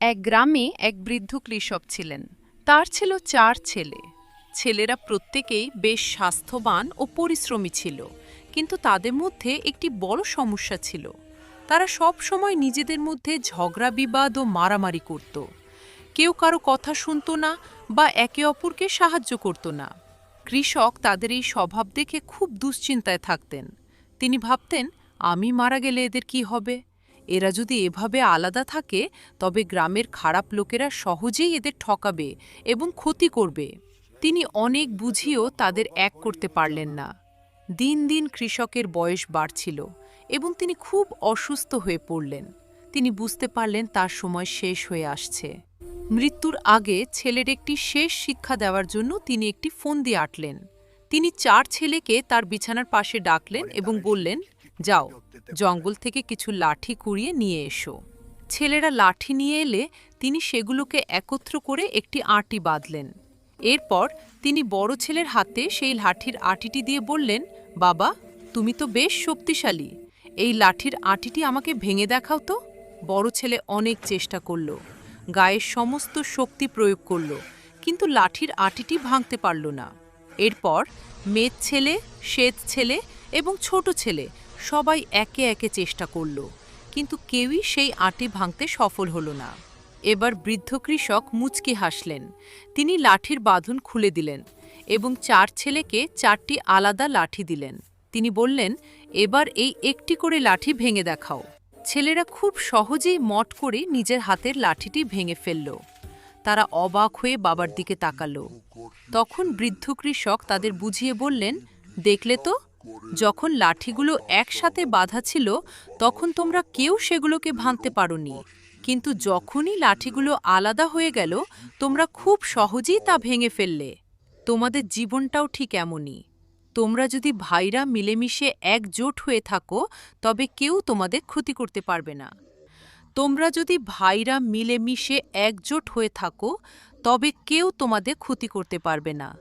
এক গ্রামে এক বৃদ্ধ কৃষক ছিলেন। তার ছিল চার ছেলে। ছেলেরা প্রত্যেকেই বেশ স্বাস্থ্যবান ও পরিশ্রমী ছিল, কিন্তু তাদের মধ্যে একটি বড় সমস্যা ছিল। তারা সব সময় নিজেদের মধ্যে ঝগড়া, বিবাদ ও মারামারি করত। কেউ কারও কথা শুনতো না বা একে অপরকে সাহায্য করত না। কৃষক তাদের এই স্বভাব দেখে খুব দুশ্চিন্তায় থাকতেন। তিনি ভাবতেন, আমি মারা গেলে এদের কি হবে? এরা যদি এভাবে আলাদা থাকে, তবে গ্রামের খারাপ লোকেরা সহজেই এদের ঠকাবে এবং ক্ষতি করবে। তিনি অনেক বুঝিয়েও তাদের এক করতে পারলেন না। দিন দিন কৃষকের বয়স বাড়ছিল এবং তিনি খুব অসুস্থ হয়ে পড়লেন। তিনি বুঝতে পারলেন তার সময় শেষ হয়ে আসছে। মৃত্যুর আগে ছেলের একটি শেষ শিক্ষা দেওয়ার জন্য তিনি একটি ফোন দিয়ে আটলেন। তিনি চার ছেলেকে তার বিছানার পাশে ডাকলেন এবং বললেন, যাও। জঙ্গল থেকে কিছু লাঠি কুড়িয়ে নিয়ে এসো। ছেলেরা লাঠি নিয়ে এলে তিনি সেগুলোকে একত্র করে একটি আঁটি বাঁধলেন। এরপর তিনি বড় ছেলের হাতে সেই লাঠির আটিটি দিয়ে বললেন, বাবা, তুমি তো বেশ শক্তিশালী। এই লাঠির আটিটি আমাকে ভেঙে দেখাও তো। বড় ছেলে অনেক চেষ্টা করল গায়ের সমস্ত শক্তি প্রয়োগ করল, কিন্তু লাঠির আটিটি ভাঙতে পারল না। এরপর মেদ ছেলে শ্বেত ছেলে এবং ছোট ছেলে সবাই একে একে চেষ্টা করল, কিন্তু কেউই সেই আটি ভাঙতে সফল হল না। এবার বৃদ্ধ কৃষক মুচকি হাসলেন। তিনি লাঠির বাঁধন খুলে দিলেন এবং চার ছেলেকে চারটি আলাদা লাঠি দিলেন। তিনি বললেন, এবার এই একটি করে লাঠি ভেঙে দেখাও। ছেলেরা খুব সহজেই মট করে নিজের হাতের লাঠিটি ভেঙে ফেলল। তারা অবাক হয়ে বাবার দিকে তাকালো। তখন বৃদ্ধ কৃষক তাদের বুঝিয়ে বললেন, দেখলে তো? যখন লাঠিগুলো একসাথে বাঁধা ছিল, তখন তোমরা কেউ সেগুলোকে ভাঙতে পারোনি। কিন্তু যখনই লাঠিগুলো আলাদা হয়ে গেল, তোমরা খুব সহজেই তা ভেঙে ফেললে। তোমাদের জীবনটাও ঠিক এমনই। তোমরা যদি ভাইরা মিলেমিশে একজোট হয়ে থাকো, তবে কেউ তোমাদের ক্ষতি করতে পারবে না। তোমরা যদি ভাইরা মিলেমিশে একজোট হয়ে থাকো, তবে কেউ তোমাদের ক্ষতি করতে পারবে না।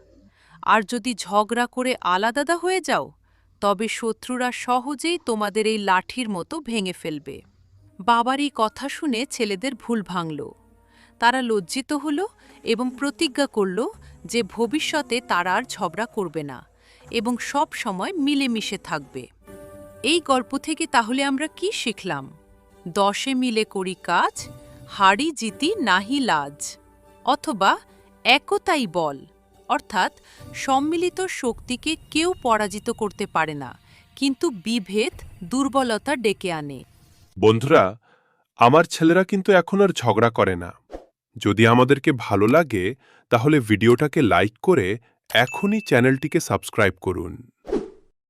আর যদি ঝগড়া করে আলাদাদা হয়ে যাও তবে শত্রুরা সহজেই তোমাদের এই লাঠির মতো ভেঙে ফেলবে। বাবার এই কথা শুনে ছেলেদের ভুল ভাঙল। তারা লজ্জিত হল এবং প্রতিজ্ঞা করল যে ভবিষ্যতে তারা আর ঝগড়া করবে না এবং সব সময় মিলেমিশে থাকবে। এই গল্প থেকে তাহলে আমরা কি শিখলাম? দশে মিলে করি কাজ হাড়ি জিতি নাহি লাজ, অথবা একতাই বল। অর্থাৎ সম্মিলিত শক্তিকে কেউ পরাজিত করতে পারে না, কিন্তু বিভেদ, দুর্বলতা ডেকে আনে। বন্ধুরা, আমার ছেলেরা কিন্তু এখন আর ঝগড়া করে না। যদি আমাদেরকে ভালো লাগে, তাহলে ভিডিওটাকে লাইক করে এখনই চ্যানেলটিকে সাবস্ক্রাইব করুন।